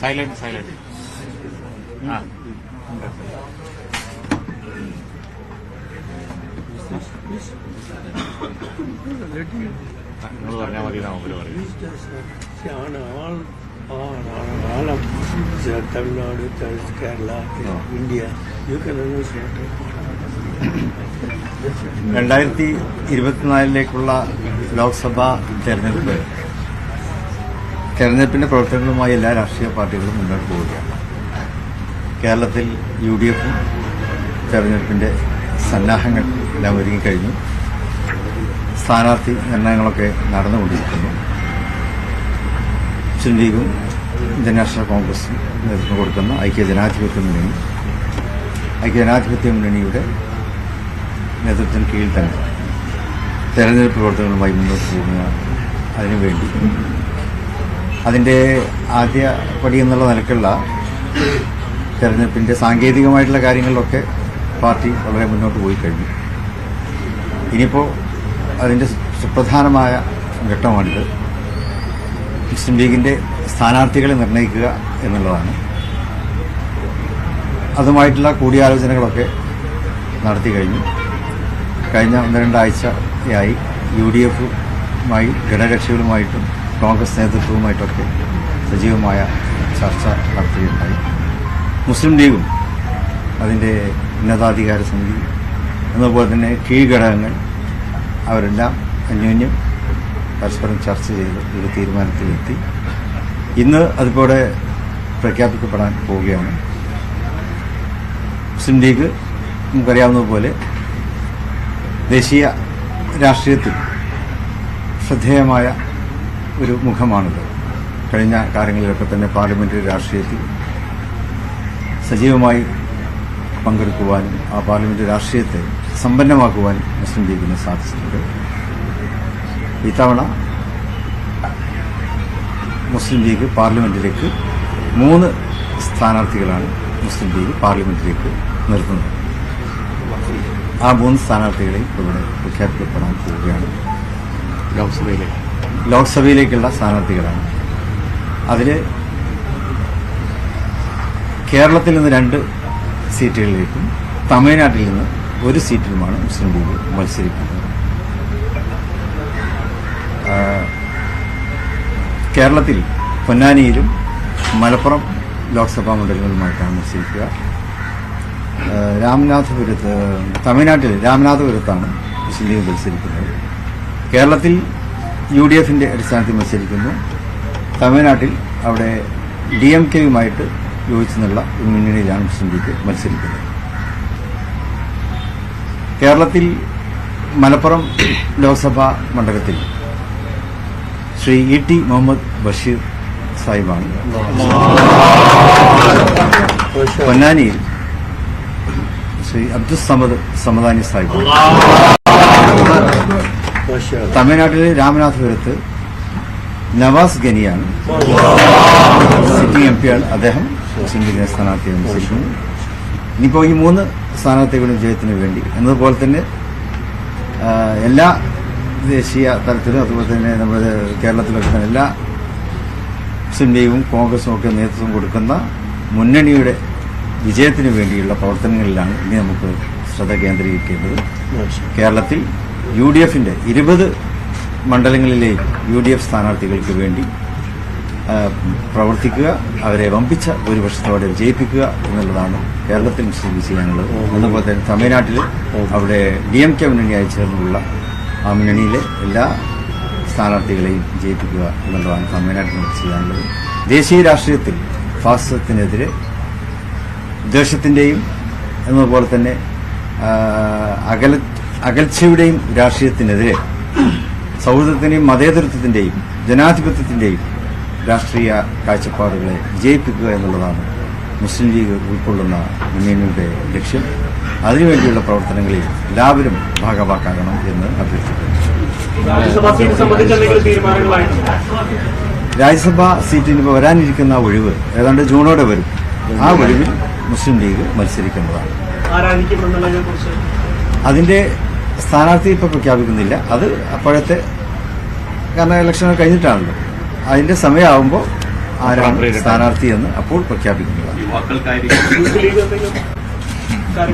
Silent silent ആ. നിങ്ങൾ പറഞ്ഞാൽ മതി മൂപ്പര് പറയും Kerala, India, you can understand. രണ്ടായിരത്തി ഇരുപത്തിനാലിലേക്കുള്ള ലോക്സഭാ തെരഞ്ഞെടുപ്പ്. തെരഞ്ഞെടുപ്പിന്റെ പ്രവർത്തനങ്ങളുമായി എല്ലാ രാഷ്ട്രീയ പാർട്ടികളും മുന്നോട്ട് പോവുകയാണ്. കേരളത്തിൽ യു ഡി എഫും തെരഞ്ഞെടുപ്പിന്റെ സന്നാഹങ്ങൾ എല്ലാം ഒരുങ്ങിക്കഴിഞ്ഞു സ്ഥാനാർത്ഥി നിർണയങ്ങളൊക്കെ നടന്നുകൊണ്ടിരിക്കുന്നു. മുസ്ലിം ലീഗും ഇന്ത്യൻ നാഷണൽ കോൺഗ്രസും നേതൃത്വം കൊടുക്കുന്ന ഐക്യ ജനാധിപത്യ മുന്നണി ഐക്യ ജനാധിപത്യ മുന്നണിയുടെ നേതൃത്വത്തിന് കീഴിൽ തന്നെ തെരഞ്ഞെടുപ്പ് പ്രവർത്തനങ്ങളുമായി മുന്നോട്ട് പോകുന്ന അതിനുവേണ്ടി അതിന്റെ ആദ്യ പടി എന്നുള്ള നിലക്കുള്ള തെരഞ്ഞെടുപ്പിന്റെ സാങ്കേതികമായിട്ടുള്ള കാര്യങ്ങളിലൊക്കെ പാർട്ടി വളരെ മുന്നോട്ട് പോയി കഴിഞ്ഞു. ഇനിയിപ്പോൾ അതിന്റെ സുപ്രധാനമായ ഘട്ടമാണിത്. മുസ്ലിം ലീഗിന്റെ സ്ഥാനാർത്ഥികളെ നിർണയിക്കുക എന്നുള്ളതാണ്. അതുമായിട്ടുള്ള കൂടിയാലോചനകളൊക്കെ നടത്തി കഴിഞ്ഞു. കഴിഞ്ഞ ഒന്ന് രണ്ടാഴ്ചയായി യു ഡി എഫുമായി ഘടകകക്ഷികളുമായിട്ടും കോൺഗ്രസ് നേതൃത്വവുമായിട്ടൊക്കെ സജീവമായ ചർച്ച നടത്തുകയുണ്ടായി. മുസ്ലിം ലീഗും അതിന്റെ ഉന്നതാധികാര സമിതി എന്നതുപോലെ തന്നെ കീഴ്ഘടകങ്ങൾ അവരെല്ലാം അന്യോന്യം പരസ്പരം ചർച്ച ചെയ്ത് ഒരു തീരുമാനത്തിലെത്തി. ഇന്ന് അതിപ്പോടെ പ്രഖ്യാപിക്കപ്പെടാൻ പോവുകയാണ്. മുസ്ലിം ലീഗ് നമുക്കറിയാവുന്നതുപോലെ ദേശീയ രാഷ്ട്രീയത്തിൽ ശ്രദ്ധേയമായ ഒരു മുഖമാണിത്. കഴിഞ്ഞ കാലങ്ങളിലൊക്കെ തന്നെ പാർലമെന്ററി രാഷ്ട്രീയത്തിൽ സജീവമായി പങ്കെടുക്കുവാനും ആ പാർലമെന്ററി രാഷ്ട്രീയത്തെ സമ്പന്നമാക്കുവാനും മുസ്ലിം ലീഗിന് സാധിച്ചിട്ടുണ്ട്. ഇത്തവണ മുസ്ലിം ലീഗ് പാർലമെന്റിലേക്ക് മൂന്ന് സ്ഥാനാർത്ഥികളാണ് മുസ്ലിം ലീഗ് പാർലമെന്റിലേക്ക് നിർത്തുന്നത്. ആ മൂന്ന് സ്ഥാനാർത്ഥികളെയും ഇവിടെ പ്രഖ്യാപിക്കപ്പെടാൻ പോവുകയാണ്. ലോക്സഭയിലേക്ക്. ലോക്സഭയിലേക്കുള്ള സ്ഥാനാർത്ഥികളാണ്. അതിൽ കേരളത്തിൽ നിന്ന് രണ്ട് സീറ്റുകളിലേക്കും തമിഴ്നാട്ടിൽ നിന്ന് ഒരു സീറ്റിലുമാണ് മുസ്ലിം ലീഗ് മത്സരിക്കുന്നത്. കേരളത്തിൽ പൊന്നാനിയിലും മലപ്പുറം ലോക്സഭാ മണ്ഡലങ്ങളുമായിട്ടാണ് മത്സരിക്കുക. ആ, രാമനാഥപുരത്ത് തമിഴ്നാട്ടിൽ രാമനാഥപുരത്താണ് മുസ്ലിം ലീഗ് മത്സരിക്കുന്നത്. കേരളത്തിൽ യു ഡി എഫിന്റെ അടിസ്ഥാനത്തിൽ മത്സരിക്കുന്നു. തമിഴ്നാട്ടിൽ അവിടെ ഡി എം കെയുമായിട്ട് യോജിച്ചു നിന്നുള്ള മുന്നണിയിലാണ് മുസ്ലിം ലീഗ് മത്സരിക്കുന്നത്. കേരളത്തിൽ മലപ്പുറം ലോക്സഭാ മണ്ഡലത്തിൽ ശ്രീ ഇ. ടി. മുഹമ്മദ് ബഷീർ സാഹിബാണ്. പൊന്നാനിയിൽ ശ്രീ അബ്ദുൽ സമദ് സമദാനി സാഹിബാണ്. തമിഴ്നാട്ടിലെ രാമനാഥപുരത്ത് നവാസ് ഗനിയാണ്. സിറ്റിംഗ് എം പിയാണ് അദ്ദേഹം. മുസ്ലിം ലീഗിനെ സ്ഥാനാർത്ഥി മത്സരിക്കുന്നു ഇനിയിപ്പോൾ ഈ മൂന്ന് സ്ഥാനാർത്ഥികളും ജയത്തിന് വേണ്ടി എന്നതുപോലെ തന്നെ എല്ലാ ദേശീയ തലത്തിലും അതുപോലെ തന്നെ നമ്മുടെ കേരളത്തിലൊക്കെ തന്നെ എല്ലാ മുസ്ലിം ലീഗും കോൺഗ്രസും ഒക്കെ നേതൃത്വം കൊടുക്കുന്ന മുന്നണിയുടെ വിജയത്തിന് വേണ്ടിയുള്ള പ്രവർത്തനങ്ങളിലാണ് ഇനി നമുക്ക് ശ്രദ്ധ കേന്ദ്രീകരിക്കേണ്ടത്. കേരളത്തിൽ യു ഡി എഫിന്റെ ഇരുപത് മണ്ഡലങ്ങളിലെ യു ഡി എഫ് സ്ഥാനാർത്ഥികൾക്ക് വേണ്ടി പ്രവർത്തിക്കുക അവരെ വമ്പിച്ച വർഷത്തോടെ വിജയിപ്പിക്കുക എന്നുള്ളതാണ് കേരളത്തിൽ മുസ്ലിം ചെയ്യാനുള്ളത്. അതുപോലെ തന്നെ തമിഴ്നാട്ടിൽ അവിടെ ഡി എം കെ മുന്നണിയായി ചേർന്നുള്ള ആ മുന്നണിയിലെ എല്ലാ സ്ഥാനാർത്ഥികളെയും വിജയിപ്പിക്കുക എന്നുള്ളതാണ് തമിഴ്നാട്ടിൽ ചെയ്യാനുള്ളത്. ദേശീയ രാഷ്ട്രീയത്തിൽ ഫാസിസത്തിനെതിരെ ദേശത്തിന്റെയും എന്നതുപോലെ തന്നെ അകല അകൽച്ചയുടെയും രാഷ്ട്രീയത്തിനെതിരെ സൗഹൃദത്തിന്റെയും മതേതരത്വത്തിന്റെയും ജനാധിപത്യത്തിന്റെയും രാഷ്ട്രീയ കാഴ്ചപ്പാടുകളെ വിജയിപ്പിക്കുക എന്നുള്ളതാണ് മുസ്ലിം ലീഗ് ഉൾക്കൊള്ളുന്ന മുന്നണിയുടെ ലക്ഷ്യം. അതിനുവേണ്ടിയുള്ള പ്രവർത്തനങ്ങളിൽ എല്ലാവരും ഭാഗവാക്കാകണം എന്ന് അഭ്യർത്ഥിക്കുന്നു. രാജ്യസഭാ സീറ്റിന് ഇപ്പോൾ വരാനിരിക്കുന്ന ഒഴിവ് ഏതാണ്ട് ജൂണോടെ വരും. ആ ഒഴിവിൽ മുസ്ലിം ലീഗ് മത്സരിക്കുന്നതാണ്. അതിന്റെ സ്ഥാനാർത്ഥി ഇപ്പോൾ പ്രഖ്യാപിക്കുന്നില്ല. അത് അപ്പോഴത്തെ കാരണം ഇലക്ഷൻ കഴിഞ്ഞിട്ടാണല്ലോ. അതിന്റെ സമയമാകുമ്പോൾ ആരാണ്. സ്ഥാനാർത്ഥി എന്ന് അപ്പോൾ എന്തെങ്കിലും